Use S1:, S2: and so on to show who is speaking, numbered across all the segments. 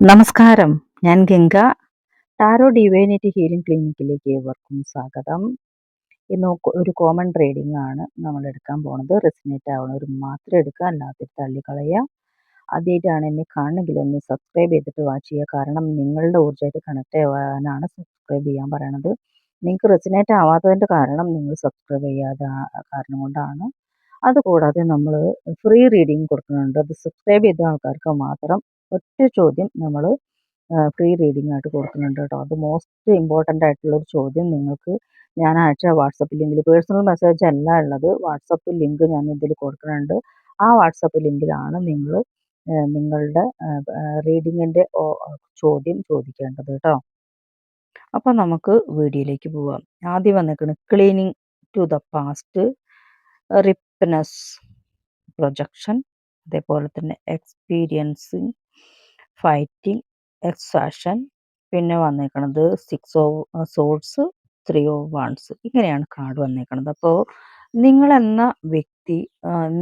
S1: നമസ്കാരം. ഞാൻ Ganga. Tarot divinity healing ക്ലിനിക്കിലേക്ക് ഏവർക്കും സ്വാഗതം. ഇന്ന് ഒരു കോമൺ റീഡിംഗ് ആണ് നമ്മൾ എടുക്കാൻ പോണത്. റെസിനേറ്റ് ഒരു മാത്രം എടുക്കുക അല്ലാതെ തള്ളിക്കളയുക ആദ്യമായിട്ടാണ് എന്നെ കാണണമെങ്കിൽ ഒന്ന് സബ്സ്ക്രൈബ് ചെയ്തിട്ട് വാച്ച് ചെയ്യുക. കാരണം നിങ്ങളുടെ ഊർജമായിട്ട് കണക്ട് ആവാനാണ് സബ്സ്ക്രൈബ് ചെയ്യാൻ പറയണത്. നിങ്ങൾക്ക് റെസിനേറ്റ് ആവാത്തതിന്റെ കാരണം നിങ്ങൾ സബ്സ്ക്രൈബ് ചെയ്യാതെ കാരണം കൊണ്ടാണ്. അതുകൂടാതെ നമ്മൾ ഫ്രീ റീഡിംഗ് കൊടുക്കുന്നുണ്ട്. അത് സബ്സ്ക്രൈബ് ചെയ്ത ആൾക്കാർക്ക് മാത്രം ഒറ്റ ചോദ്യം നമ്മൾ ഫ്രീ റീഡിംഗ് ആയിട്ട് കൊടുക്കുന്നുണ്ട് കേട്ടോ. അത് മോസ്റ്റ് ഇമ്പോർട്ടന്റ് ആയിട്ടുള്ള ഒരു ചോദ്യം നിങ്ങൾക്ക് ഞാൻ അയച്ച വാട്സപ്പ് ലിങ്കിൽ പേഴ്സണൽ മെസ്സേജ് അല്ല ഉള്ളത്. വാട്സപ്പ് ലിങ്ക് ഞാൻ ഇതിൽ കൊടുക്കുന്നുണ്ട്. ആ വാട്സപ്പ് ലിങ്കിലാണ് നിങ്ങൾ നിങ്ങളുടെ റീഡിങ്ങിന്റെ ചോദ്യം ചോദിക്കേണ്ടത് കേട്ടോ. അപ്പോൾ നമുക്ക് വീഡിയോയിലേക്ക് പോവാം. ആദ്യം വന്നിരിക്കുന്നത് cleaning to the past റിപ്നസ് projection അതേപോലെ തന്നെ എക്സ്പീരിയൻസിങ് ഫൈറ്റിംഗ് എക്സാഷൻ പിന്നെ വന്നേക്കണത് six of swords three of wands ഇങ്ങനെയാണ് കാർഡ് വന്നേക്കണത്. അപ്പോൾ നിങ്ങളെന്ന വ്യക്തി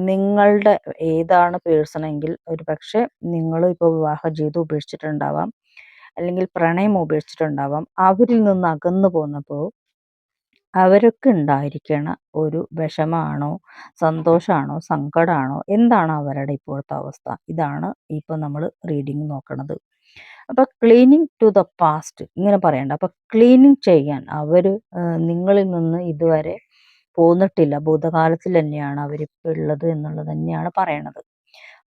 S1: നിങ്ങളുടെ ഏതാണ് പേഴ്സണെങ്കിൽ ഒരു പക്ഷേ നിങ്ങൾ ഇപ്പോൾ വിവാഹ ജീവിതം ഉപേക്ഷിച്ചിട്ടുണ്ടാവാം അല്ലെങ്കിൽ പ്രണയം ഉപേക്ഷിച്ചിട്ടുണ്ടാവാം അവരിൽ നിന്ന് അകന്നു പോന്നപ്പോൾ അവർക്ക് ഉണ്ടായിരിക്കണ ഒരു വിഷമാണോ സന്തോഷമാണോ സങ്കടമാണോ എന്താണ് അവരുടെ ഇപ്പോഴത്തെ അവസ്ഥ? ഇതാണ് ഇപ്പോൾ നമ്മൾ റീഡിങ് നോക്കണത്. അപ്പോൾ ക്ലീനിങ് ടു ദ പാസ്റ്റ് ഇങ്ങനെ പറയണ്ട. അപ്പോൾ ക്ലീനിങ് ചെയ്യാൻ അവർ നിങ്ങളിൽ നിന്ന് ഇതുവരെ പോന്നിട്ടില്ല. ഭൂതകാലത്തിൽ തന്നെയാണ് അവരിപ്പോൾ ഉള്ളത് എന്നുള്ളത് തന്നെയാണ് പറയണത്.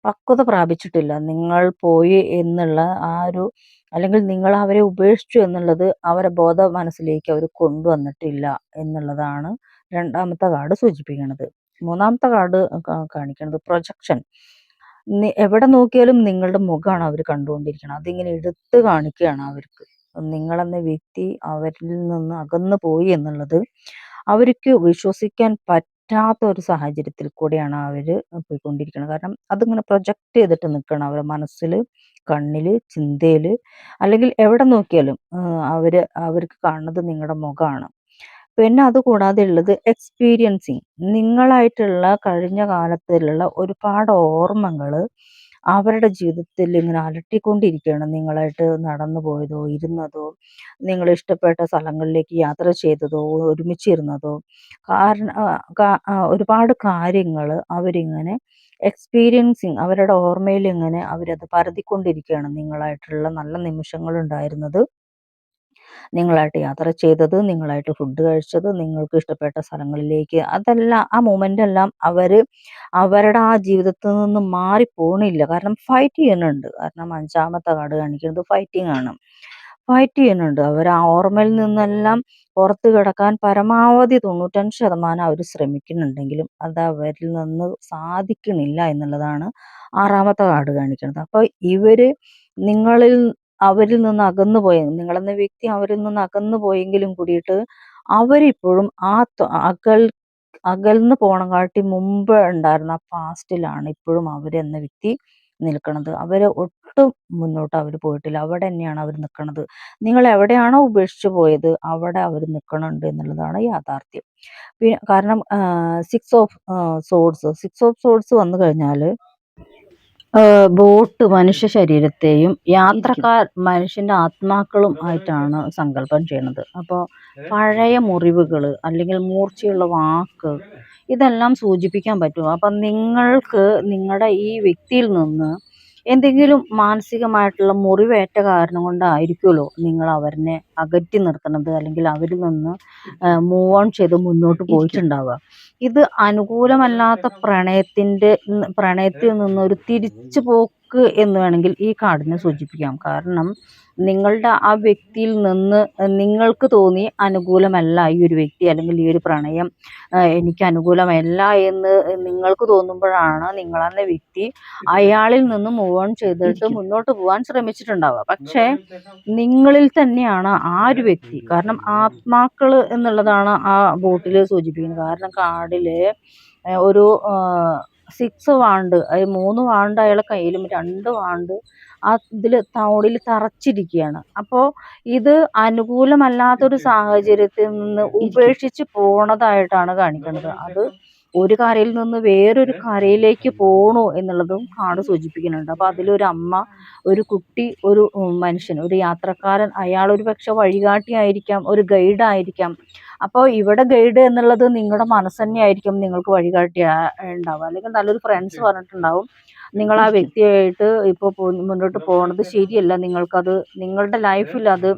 S1: പക്വത പ്രാപിച്ചിട്ടില്ല. നിങ്ങൾ പോയി എന്നുള്ള ആ ഒരു അല്ലെങ്കിൽ നിങ്ങൾ അവരെ ഉപേക്ഷിച്ചു എന്നുള്ളത് അവരെ ബോധ മനസ്സിലേക്ക് അവർ കൊണ്ടുവന്നിട്ടില്ല എന്നുള്ളതാണ് രണ്ടാമത്തെ കാർഡ് സൂചിപ്പിക്കുന്നത്. മൂന്നാമത്തെ കാർഡ് കാണിക്കുന്നത് പ്രൊജക്ഷൻ. എവിടെ നോക്കിയാലും നിങ്ങളുടെ മുഖമാണ് അവർ കണ്ടുകൊണ്ടിരിക്കുന്നത്. അതിങ്ങനെ എടുത്ത് കാണിക്കുകയാണ് അവർക്ക്. നിങ്ങളെന്ന വ്യക്തി അവരിൽ നിന്ന് അകന്നു പോയി എന്നുള്ളത് അവർക്ക് വിശ്വസിക്കാൻ പറ്റാത്ത ഒരു സാഹചര്യത്തിൽ കൂടെയാണ് അവർ പോയിക്കൊണ്ടിരിക്കുന്നത് കാരണം അതിങ്ങനെ പ്രൊജക്റ്റ് ചെയ്തിട്ട് നിൽക്കണം അവരുടെ മനസ്സിൽ കണ്ണിൽ ചിന്തയിൽ അല്ലെങ്കിൽ എവിടെ നോക്കിയാലും അവർ അവർക്ക് കാണുന്നത് നിങ്ങളുടെ മുഖമാണ് പിന്നെ അതുകൂടാതെ ഉള്ളത് എക്സ്പീരിയൻസിങ് നിങ്ങളായിട്ടുള്ള കഴിഞ്ഞ കാലത്തിലുള്ള ഒരുപാട് ഓർമ്മകൾ അവരുടെ ജീവിതത്തിൽ ഇങ്ങനെ അലട്ടിക്കൊണ്ടിരിക്കുകയാണ്. നിങ്ങളായിട്ട് നടന്നു പോയതോ ഇരുന്നതോ നിങ്ങൾ ഇഷ്ടപ്പെട്ട സ്ഥലങ്ങളിലേക്ക് യാത്ര ചെയ്തതോ ഒരുമിച്ചിരുന്നതോ കാരണം ഒരുപാട് കാര്യങ്ങൾ അവരിങ്ങനെ എക്സ്പീരിയൻസിങ് അവരുടെ ഓർമ്മയിൽ ഇങ്ങനെ അവരത് പരതിക്കൊണ്ടിരിക്കുകയാണ് നിങ്ങളായിട്ടുള്ള നല്ല നിമിഷങ്ങൾ ഉണ്ടായിരുന്നത് നിങ്ങളായിട്ട് യാത്ര ചെയ്തത് നിങ്ങളായിട്ട് ഫുഡ് കഴിച്ചത് നിങ്ങൾക്ക് ഇഷ്ടപ്പെട്ട സ്ഥലങ്ങളിലേക്ക് അതെല്ലാം ആ മൂമെന്റ് എല്ലാം അവർ അവരുടെ ആ ജീവിതത്തിൽ നിന്ന് മാറി പോണില്ല. കാരണം ഫൈറ്റ് ചെയ്യുന്നുണ്ട്. കാരണം അഞ്ചാമത്തെ കാട് കാണിക്കുന്നത് ഫൈറ്റിംഗ് ആണ്. ഫൈറ്റ് ചെയ്യുന്നുണ്ട്. അവർ ആ ഓർമ്മയിൽ നിന്നെല്ലാം പുറത്ത് കിടക്കാൻ പരമാവധി തൊണ്ണൂറ്റഞ്ച് ശതമാനം അവർ ശ്രമിക്കുന്നുണ്ടെങ്കിലും അത് അവരിൽ നിന്ന് സാധിക്കണില്ല എന്നുള്ളതാണ് ആറാമത്തെ കാട് കാണിക്കുന്നത്. അപ്പോൾ ഇവർ നിങ്ങളിൽ അവരിൽ നിന്ന് അകന്നു പോയ നിങ്ങളെന്ന വ്യക്തി അവരിൽ നിന്ന് അകന്നു പോയെങ്കിലും കൂടിയിട്ട് അവരിപ്പോഴും ആ അകൽ അകൽന്ന് പോണം കാട്ടി മുമ്പ് ഉണ്ടായിരുന്ന പാസ്റ്റിലാണ് ഇപ്പോഴും അവരെന്ന വ്യക്തി നിൽക്കുന്നത് അവരെ ഒട്ടും മുന്നോട്ട് അവർ പോയിട്ടില്ല. അവിടെ തന്നെയാണ് അവർ നിൽക്കുന്നത് നിങ്ങൾ എവിടെയാണോ ഉപേക്ഷിച്ചു പോയത് അവിടെ അവർ നിൽക്കണുണ്ട് എന്നുള്ളതാണ് യാഥാർത്ഥ്യം. പിന്നെ കാരണം six of swords six of swords വന്നു കഴിഞ്ഞാൽ ബോട്ട് മനുഷ്യ ശരീരത്തെയും യാത്രക്കാർ മനുഷ്യന്റെ ആത്മാക്കളും ആയിട്ടാണ് സങ്കല്പം ചെയ്യുന്നത്. അപ്പോൾ പഴയ മുറിവുകൾ അല്ലെങ്കിൽ മൂർച്ചയുള്ള വാക്ക് ഇതെല്ലാം സൂചിപ്പിക്കാൻ പറ്റും. അപ്പം നിങ്ങൾക്ക് നിങ്ങളുടെ ഈ വ്യക്തിയിൽ നിന്ന് എന്തെങ്കിലും മാനസികമായിട്ടുള്ള മുറിവേറ്റ കാരണം കൊണ്ടായിരിക്കുമല്ലോ നിങ്ങൾ അവരിനെ അകറ്റി നിർത്തുന്നത് അല്ലെങ്കിൽ അവരിൽ നിന്ന് മൂവ് ഓൺ ചെയ്ത് മുന്നോട്ട് പോയിട്ടുണ്ടാവുക. ഇത് അനുകൂലമല്ലാത്ത പ്രണയത്തിന്റെ പ്രണയത്തിൽ പ്രണയത്തിൽ നിന്നൊരു തിരിച്ചു പോക്ക് എന്ന് വേണമെങ്കിൽ ഈ കാർഡിനെ സൂചിപ്പിക്കാം. കാരണം നിങ്ങളുടെ ആ വ്യക്തിയിൽ നിന്ന് നിങ്ങൾക്ക് തോന്നി അനുകൂലമല്ല ഈ ഒരു വ്യക്തി അല്ലെങ്കിൽ ഈ ഒരു പ്രണയം എനിക്ക് അനുകൂലമല്ല എന്ന് നിങ്ങൾക്ക് തോന്നുമ്പോഴാണ് നിങ്ങളെന്ന വ്യക്തി അയാളിൽ നിന്ന് മൂവ് ഓൺ ചെയ്തിട്ട് മുന്നോട്ട് പോകാൻ ശ്രമിച്ചിട്ടുണ്ടാവുക. പക്ഷേ നിങ്ങളിൽ തന്നെയാണ് ആ ഒരു വ്യക്തി. കാരണം ആത്മാക്കൾ എന്നുള്ളതാണ് ആ ബോട്ടിൽ സൂചിപ്പിക്കുന്നത്. കാരണം കാടിൽ ഒരു സിക്സ് വാണ്ട് അത് മൂന്ന് വാണ്ട് അയാളെ കയ്യിലും രണ്ട് വാണ്ട് ആ ഇതിൽ തോളിൽ തറച്ചിരിക്കുകയാണ്. അപ്പോൾ ഇത് അനുകൂലമല്ലാത്തൊരു സാഹചര്യത്തിൽ നിന്ന് ഉപേക്ഷിച്ച് പോണതായിട്ടാണ് കാണിക്കുന്നത്. അത് ഒരു കരയിൽ നിന്ന് വേറൊരു കരയിലേക്ക് പോണു എന്നുള്ളതും കാർഡ് സൂചിപ്പിക്കുന്നുണ്ട്. അപ്പോൾ അതിലൊരു അമ്മ ഒരു കുട്ടി ഒരു മനുഷ്യൻ ഒരു യാത്രക്കാരൻ അയാൾ ഒരു പക്ഷെ വഴികാട്ടിയായിരിക്കാം ഒരു ഗൈഡ് ആയിരിക്കാം. അപ്പോൾ ഇവിടെ ഗൈഡ് എന്നുള്ളത് നിങ്ങളുടെ മനസ്സ് ആയിരിക്കും നിങ്ങൾക്ക് വഴികാട്ടി ഉണ്ടാവുക. അല്ലെങ്കിൽ നല്ലൊരു ഫ്രണ്ട്സ് പറഞ്ഞിട്ടുണ്ടാവും. നിങ്ങൾ ആ വ്യക്തിയായിട്ട് ഇപ്പോൾ മുന്നോട്ട് പോകുന്നത് ശരിയല്ല. നിങ്ങൾക്കത് നിങ്ങളുടെ ലൈഫിൽ അത്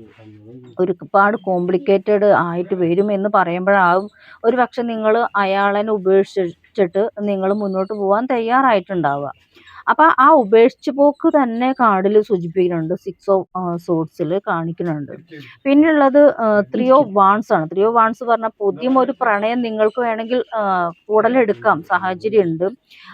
S1: ഒരുപാട് കോംപ്ലിക്കേറ്റഡ് ആയിട്ട് വരും എന്ന് പറയുമ്പോഴാവും ഒരു പക്ഷെ നിങ്ങൾ അയാളെ ഉപേക്ഷിച്ചിട്ട് നിങ്ങൾ മുന്നോട്ട് പോകാൻ തയ്യാറായിട്ടുണ്ടാവുക. അപ്പം ആ ഉപേക്ഷിച്ച് പോക്ക് തന്നെ കാർഡിൽ സൂചിപ്പിക്കുന്നുണ്ട് സിക്സ് ഓഫ് സോർട്സിൽ കാണിക്കുന്നുണ്ട്. പിന്നെയുള്ളത് ത്രീ ഓഫ് വാൺസ് ആണ്. ത്രീ ഓഫ് വാൺസ് പറഞ്ഞാൽ പുതിയ ഒരു പ്രണയം നിങ്ങൾക്ക് വേണമെങ്കിൽ കൂടലെടുക്കാം സാഹചര്യം സാഹചര്യമുണ്ട്.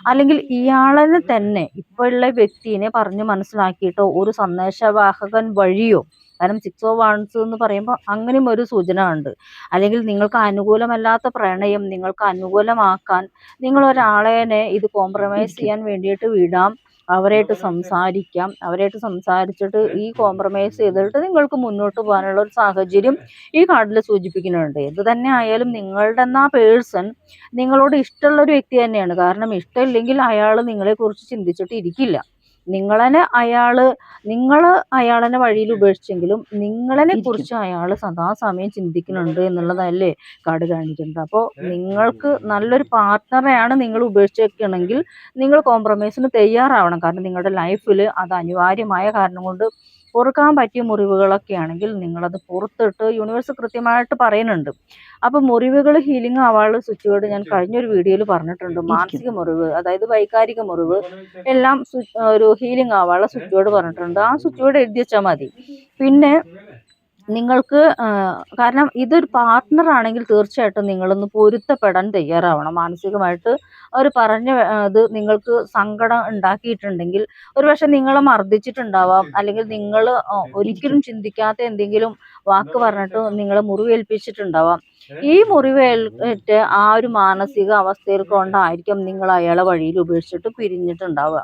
S1: അല്ലെങ്കിൽ ഇയാളെ തന്നെ ഇപ്പോഴുള്ള വ്യക്തിനെ പറഞ്ഞ് മനസ്സിലാക്കിയിട്ടോ ഒരു സന്ദേശവാഹകൻ വഴിയോ കാരണം സിക്സ് ഓഫ് വാൺസ് എന്ന് പറയുമ്പോൾ അങ്ങനെയും ഒരു സൂചന ഉണ്ട്. അല്ലെങ്കിൽ നിങ്ങൾക്ക് അനുകൂലമല്ലാത്ത പ്രണയം നിങ്ങൾക്ക് അനുകൂലമാക്കാൻ നിങ്ങൾ ഒരാളേനെ ഇത് കോംപ്രമൈസ് ചെയ്യാൻ വേണ്ടിയിട്ട് വിടാം. അവരായിട്ട് സംസാരിക്കാം. അവരായിട്ട് സംസാരിച്ചിട്ട് ഈ കോംപ്രമൈസ് ചെയ്തിട്ട് നിങ്ങൾക്ക് മുന്നോട്ട് പോകാനുള്ള ഒരു സാഹചര്യം ഈ കാർഡിൽ സൂചിപ്പിക്കുന്നുണ്ട്. എന്ത് തന്നെ ആയാലും നിങ്ങളുടെ എന്നാ പേഴ്സൺ നിങ്ങളോട് ഇഷ്ടമുള്ള ഒരു വ്യക്തി തന്നെയാണ്. കാരണം ഇഷ്ടമില്ലെങ്കിൽ അയാൾ നിങ്ങളെക്കുറിച്ച് ചിന്തിച്ചിട്ട് ഇരിക്കില്ല. നിങ്ങളെ അയാൾ നിങ്ങൾ അയാളെ വഴിയിൽ ഉപേക്ഷിച്ചെങ്കിലും നിങ്ങളെ കുറിച്ച് അയാൾ സദാസമയം ചിന്തിക്കുന്നുണ്ട് എന്നുള്ളതല്ലേ കാർഡ് കാണിക്കുന്നത്. അപ്പോൾ നിങ്ങൾക്ക് നല്ലൊരു പാർട്ട്ണറെയാണ് നിങ്ങൾ ഉപേക്ഷിക്കണമെങ്കിൽ നിങ്ങൾ കോംപ്രമൈസിന് തയ്യാറാവണം. കാരണം നിങ്ങളുടെ ലൈഫിൽ അത് അനിവാര്യമായ കാരണം കൊണ്ട് പൊറുക്കാൻ പറ്റിയ മുറിവുകളൊക്കെ ആണെങ്കിൽ നിങ്ങളത് പുറത്തിട്ട് യൂണിവേഴ്സ് കൃത്യമായിട്ട് പറയുന്നുണ്ട്. അപ്പോൾ മുറിവുകൾ ഹീലിംഗ് ആവാനുള്ള സ്വിച്ച് വേർഡ് ഞാൻ കഴിഞ്ഞൊരു വീഡിയോയിൽ പറഞ്ഞിട്ടുണ്ട്. മാനസിക മുറിവ് അതായത് വൈകാരിക മുറിവ് എല്ലാം ഒരു ഹീലിംഗ് ആവാനുള്ള സ്വിച്ച് വേർഡ് പറഞ്ഞിട്ടുണ്ട്. ആ സ്വിച്ച് വേർഡ് എഴുതി വെച്ചാൽ മതി. പിന്നെ നിങ്ങൾക്ക് കാരണം ഇതൊരു പാർട്ട്ണർ ആണെങ്കിൽ തീർച്ചയായിട്ടും നിങ്ങളൊന്ന് പൊരുത്തപ്പെടാൻ തയ്യാറാവണം. മാനസികമായിട്ട് അവർ പറഞ്ഞ അത് ഇത് നിങ്ങൾക്ക് സങ്കടം ഉണ്ടാക്കിയിട്ടുണ്ടെങ്കിൽ ഒരുപക്ഷെ നിങ്ങളെ മർദ്ദിച്ചിട്ടുണ്ടാവാം. അല്ലെങ്കിൽ നിങ്ങൾ ഒരിക്കലും ചിന്തിക്കാത്ത എന്തെങ്കിലും വാക്ക് പറഞ്ഞിട്ട് നിങ്ങളെ മുറിവേൽപ്പിച്ചിട്ടുണ്ടാവാം. ഈ മുറിവേൽറ്റ് ആ ഒരു മാനസിക അവസ്ഥയിൽ കൊണ്ടായിരിക്കും നിങ്ങൾ അയാളെ വഴിയിൽ ഉപേക്ഷിച്ചിട്ട് പിരിഞ്ഞിട്ടുണ്ടാവുക.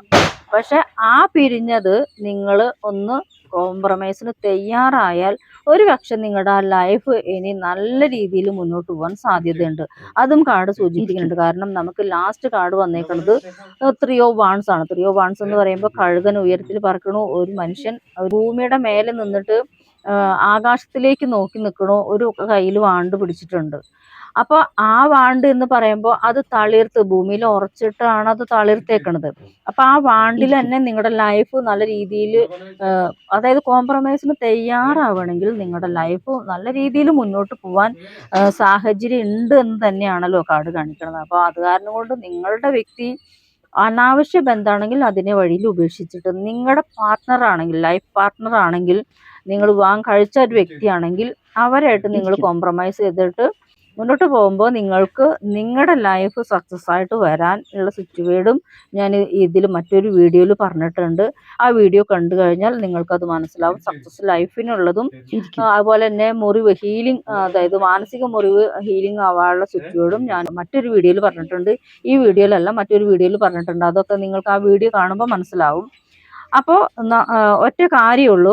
S1: പക്ഷെ ആ പിരിഞ്ഞത് നിങ്ങൾ ഒന്ന് കോംപ്രമൈസിന് തയ്യാറായാൽ ഒരു പക്ഷെ നിങ്ങളുടെ ആ ലൈഫ് ഇനി നല്ല രീതിയിൽ മുന്നോട്ട് പോകാൻ സാധ്യതയുണ്ട്. അതും കാർഡ് സൂചിപ്പിക്കുന്നുണ്ട്. കാരണം നമുക്ക് ലാസ്റ്റ് കാർഡ് വന്നേക്കുന്നത് ത്രീ ഓഫ് വാൺസ് ആണ്. ത്രീ ഓഫ് വാൺസ് എന്ന് പറയുമ്പോൾ കഴുകൻ ഉയരത്തിൽ പറക്കണു ഒരു മനുഷ്യൻ ഭൂമിയുടെ മേലെ നിന്നിട്ട് ആകാശത്തിലേക്ക് നോക്കി നിൽക്കണോ ഒരു കയ്യിൽ വാണ്ട് പിടിച്ചിട്ടുണ്ട്. അപ്പോൾ ആ വാണ്ട് എന്ന് പറയുമ്പോൾ അത് തളിർത്ത് ഭൂമിയിൽ ഉറച്ചിട്ടാണ് അത് തളിർത്തേക്കണത്. അപ്പോൾ ആ വാണ്ടിൽ തന്നെ നിങ്ങളുടെ ലൈഫ് നല്ല രീതിയിൽ അതായത് കോംപ്രമൈസിന് തയ്യാറാവണമെങ്കിൽ നിങ്ങളുടെ ലൈഫ് നല്ല രീതിയിൽ മുന്നോട്ട് പോവാൻ സാഹചര്യം ഉണ്ട് എന്ന് തന്നെയാണല്ലോ കാർഡ് കാണിക്കുന്നത് അപ്പോൾ അത് കാരണം കൊണ്ട് നിങ്ങളുടെ വ്യക്തി അനാവശ്യ ബന്ധാണെങ്കിൽ അതിനെ വഴിയിൽ ഉപേക്ഷിച്ചിട്ട് നിങ്ങളുടെ പാർട്ട്ണർ ആണെങ്കിൽ ലൈഫ് പാർട്ട്ണർ ആണെങ്കിൽ നിങ്ങൾ വിവാഹം കഴിച്ച ഒരു വ്യക്തിയാണെങ്കിൽ അവരായിട്ട് നിങ്ങൾ കോംപ്രമൈസ് ചെയ്തിട്ട് മുന്നോട്ട് പോകുമ്പോൾ നിങ്ങൾക്ക് നിങ്ങളുടെ ലൈഫ് സക്സസ് ആയിട്ട് വരാൻ ഉള്ള സിറ്റുവേഡും ഞാൻ ഇതിൽ മറ്റൊരു വീഡിയോയിൽ പറഞ്ഞിട്ടുണ്ട്. ആ വീഡിയോ കണ്ടു കഴിഞ്ഞാൽ നിങ്ങൾക്കത് മനസ്സിലാവും. സക്സസ് ലൈഫിനുള്ളതും അതുപോലെ തന്നെ മുറിവ് ഹീലിംഗ് അതായത് മാനസിക മുറിവ് ഹീലിംഗ് ആവാനുള്ള സിറ്റുവേഡും ഞാൻ മറ്റൊരു വീഡിയോയിൽ പറഞ്ഞിട്ടുണ്ട്. ഈ വീഡിയോയിലല്ല മറ്റൊരു വീഡിയോയിൽ പറഞ്ഞിട്ടുണ്ട്. അതൊക്കെ നിങ്ങൾക്ക് ആ വീഡിയോ കാണുമ്പോൾ മനസ്സിലാവും. അപ്പോൾ ഒറ്റ കാര്യമുള്ളൂ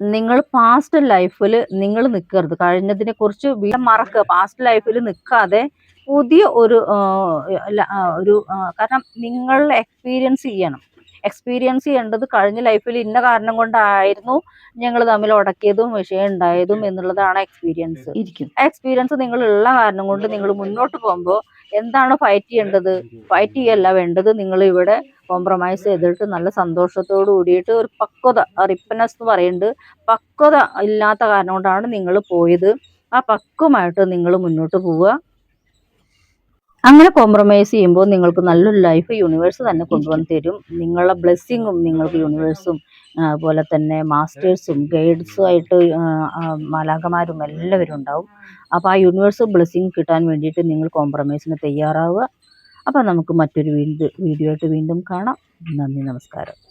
S1: നിങ്ങൾ പാസ്റ്റ് ലൈഫിൽ നിങ്ങൾ നിൽക്കരുത് കഴിഞ്ഞതിനെ കുറിച്ച് വീണ്ടും മറക്കുക. പാസ്റ്റ് ലൈഫിൽ നിൽക്കാതെ പുതിയ ഒരു ഒരു കാരണം നിങ്ങൾ എക്സ്പീരിയൻസ് ചെയ്യണം. എക്സ്പീരിയൻസ് ചെയ്യേണ്ടത് കഴിഞ്ഞ ലൈഫിൽ ഇന്ന കാരണം കൊണ്ടായിരുന്നു ഞങ്ങൾ തമ്മിൽ ഉടക്കിയതും വിഷയം ഉണ്ടായതും എന്നുള്ളതാണ് എക്സ്പീരിയൻസ്
S2: ഇരിക്കും.
S1: എക്സ്പീരിയൻസ് നിങ്ങൾ ഉള്ള കാരണം കൊണ്ട് നിങ്ങൾ മുന്നോട്ട് പോകുമ്പോൾ എന്താണ് ഫൈറ്റ് ചെയ്യേണ്ടത്? ഫൈറ്റ് ചെയ്യല്ല വേണ്ടത്. നിങ്ങൾ ഇവിടെ കോംപ്രമൈസ് ചെയ്തിട്ട് നല്ല സന്തോഷത്തോട് കൂടിയിട്ട് ഒരു പക്വത റിപ്പനസ് എന്ന് പറയുന്നുണ്ട് പക്വത ഇല്ലാത്ത കാരണം കൊണ്ടാണ് നിങ്ങൾ പോയത്. ആ പക്വമായിട്ട് നിങ്ങൾ മുന്നോട്ട് പോവുക. അങ്ങനെ കോംപ്രമൈസ് ചെയ്യുമ്പോൾ നിങ്ങൾക്ക് നല്ലൊരു ലൈഫ് യൂണിവേഴ്സ് തന്നെ കൊണ്ടുവന്ന് തരും. നിങ്ങളുടെ ബ്ലെസ്സിങ്ങും നിങ്ങൾക്ക് യൂണിവേഴ്സും അതുപോലെ തന്നെ മാസ്റ്റേഴ്സും ഗൈഡ്സും ആയിട്ട് മാലാഖമാരും എല്ലാവരും ഉണ്ടാവും. അപ്പോൾ ആ യൂണിവേഴ്സ് ബ്ലെസ്സിങ് കിട്ടാൻ വേണ്ടിയിട്ട് നിങ്ങൾ കോംപ്രമൈസിന് തയ്യാറാവുക. അപ്പോൾ നമുക്ക് മറ്റൊരു വീണ്ടും വീഡിയോ ആയിട്ട് വീണ്ടും കാണാം. നന്ദി നമസ്കാരം.